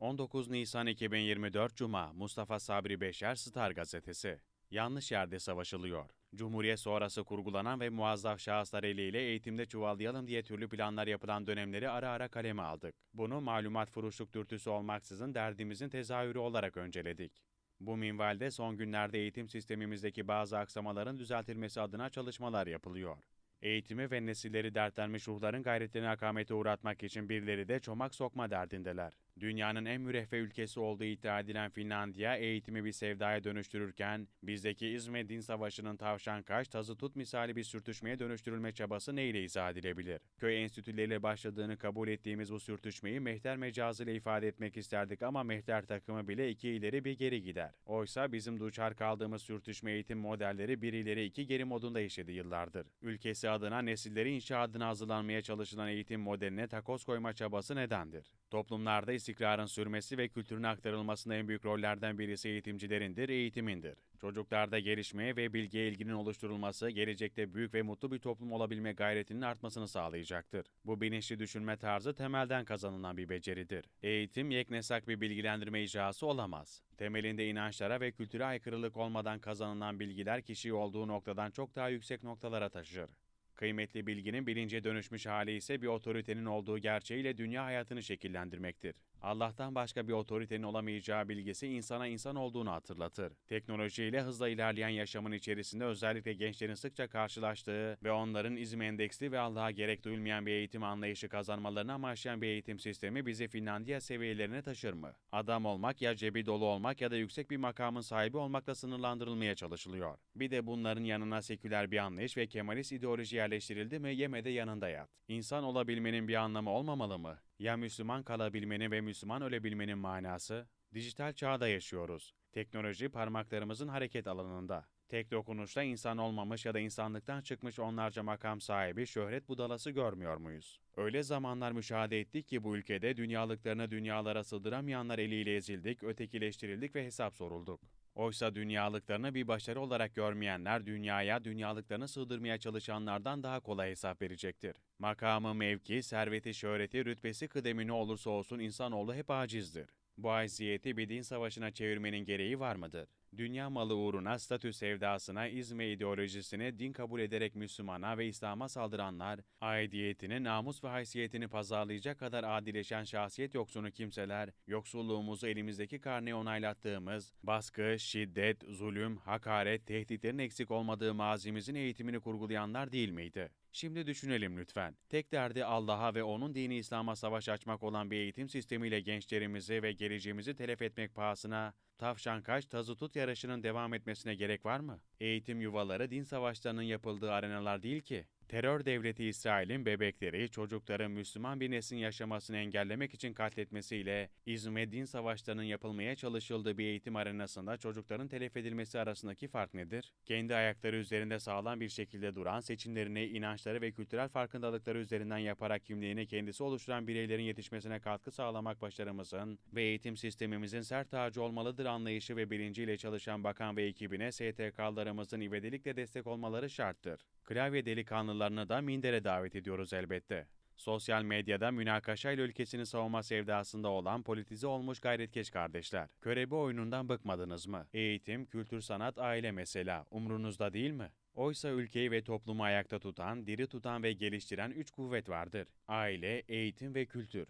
19 Nisan 2024 Cuma Mustafa Sabri Beşer Star Gazetesi. Yanlış yerde savaşılıyor. Cumhuriyet sonrası kurgulanan ve muazzaf şahıslar eliyle eğitimde çuvallayalım diye türlü planlar yapılan dönemleri ara ara kaleme aldık. Bunu malumat furuşluk dürtüsü olmaksızın derdimizin tezahürü olarak önceledik. Bu minvalde son günlerde eğitim sistemimizdeki bazı aksamaların düzeltilmesi adına çalışmalar yapılıyor. Eğitimi ve nesilleri dertlenmiş ruhların gayretlerini akamete uğratmak için birileri de çomak sokma derdindeler. Dünyanın en müreffeh ülkesi olduğu iddia edilen Finlandiya eğitimi bir sevdaya dönüştürürken bizdeki İzmir Din Savaşı'nın tavşan kaş tazı tut misali bir sürtüşmeye dönüştürülme çabası neyle izah edilebilir? Köy enstitüleriyle başladığını kabul ettiğimiz bu sürtüşmeyi mehter mecazıyla ifade etmek isterdik ama mehter takımı bile iki ileri bir geri gider. Oysa bizim duçar kaldığımız sürtüşme eğitim modelleri bir ileri iki geri modunda işledi yıllardır. Ülkesi adına nesilleri inşa adına hazırlanmaya çalışılan eğitim modeline takoz koyma çabası nedendir? Toplumlarda istikrarın sürmesi ve kültürün aktarılmasında en büyük rollerden birisi eğitimcilerindir, eğitimindir. Çocuklarda gelişmeye ve bilgiye ilginin oluşturulması, gelecekte büyük ve mutlu bir toplum olabilme gayretinin artmasını sağlayacaktır. Bu bilinçli düşünme tarzı temelden kazanılan bir beceridir. Eğitim yeknesak bir bilgilendirme icrası olamaz. Temelinde inançlara ve kültüre aykırılık olmadan kazanılan bilgiler kişiyi olduğu noktadan çok daha yüksek noktalara taşır. Kıymetli bilginin bilince dönüşmüş hali ise bir otoritenin olduğu gerçeğiyle dünya hayatını şekillendirmektir. Allah'tan başka bir otoritenin olamayacağı bilgisi insana insan olduğunu hatırlatır. Teknolojiyle hızla ilerleyen yaşamın içerisinde özellikle gençlerin sıkça karşılaştığı ve onların izm endeksli ve Allah'a gerek duyulmayan bir eğitim anlayışı kazanmalarını amaçlayan bir eğitim sistemi bizi Finlandiya seviyelerine taşır mı? Adam olmak ya cebi dolu olmak ya da yüksek bir makamın sahibi olmakla sınırlandırılmaya çalışılıyor. Bir de bunların yanına seküler bir anlayış ve Kemalist ideoloji yerleştirildi mi yemede yanında yat. İnsan olabilmenin bir anlamı olmamalı mı? Ya Müslüman kalabilmenin ve Müslüman ölebilmenin manası? Dijital çağda yaşıyoruz. Teknoloji parmaklarımızın hareket alanında. Tek dokunuşta insan olmamış ya da insanlıktan çıkmış onlarca makam sahibi şöhret budalası görmüyor muyuz? Öyle zamanlar müşahede ettik ki bu ülkede dünyalıklarını dünyalara sığdıramayanlar eliyle ezildik, ötekileştirildik ve hesap sorulduk. Oysa dünyalıklarını bir başarı olarak görmeyenler dünyaya dünyalıklarını sığdırmaya çalışanlardan daha kolay hesap verecektir. Makamı, mevki, serveti, şöhreti, rütbesi, kıdemi ne olursa olsun insanoğlu hep acizdir. Bu acziyeti bir din savaşına çevirmenin gereği var mıdır? Dünya malı uğruna, statü sevdasına, izme ideolojisine, din kabul ederek Müslümana ve İslam'a saldıranlar, aidiyetini, namus ve haysiyetini pazarlayacak kadar adileşen şahsiyet yoksunu kimseler, yoksulluğumuzu elimizdeki karneye onaylattığımız, baskı, şiddet, zulüm, hakaret, tehditlerin eksik olmadığı mazimizin eğitimini kurgulayanlar değil miydi? Şimdi düşünelim lütfen. Tek derdi Allah'a ve onun dini İslam'a savaş açmak olan bir eğitim sistemiyle gençlerimizi ve geleceğimizi telef etmek pahasına tavşan kaç tazı tut yarışının devam etmesine gerek var mı? Eğitim yuvaları din savaşlarının yapıldığı arenalar değil ki. Terör devleti İsrail'in bebekleri, çocukları Müslüman bir neslin yaşamasını engellemek için katletmesiyle İzmir savaşlarının yapılmaya çalışıldığı bir eğitim arenasında çocukların telef edilmesi arasındaki fark nedir? Kendi ayakları üzerinde sağlam bir şekilde duran, seçimlerini, inançları ve kültürel farkındalıkları üzerinden yaparak kimliğini kendisi oluşturan bireylerin yetişmesine katkı sağlamak başarımızın ve eğitim sistemimizin sert tacı olmalıdır anlayışı ve bilinciyle çalışan bakan ve ekibine STK'larımızın ivedilikle destek olmaları şarttır. Klavye delikanlılarını da mindere davet ediyoruz elbette. Sosyal medyada münakaşayla ülkesini savunma sevdasında olan politize olmuş gayretkeş kardeşler. Körebe oyunundan bıkmadınız mı? Eğitim, kültür, sanat, aile mesela. Umrunuzda değil mi? Oysa ülkeyi ve toplumu ayakta tutan, diri tutan ve geliştiren üç kuvvet vardır. Aile, eğitim ve kültür.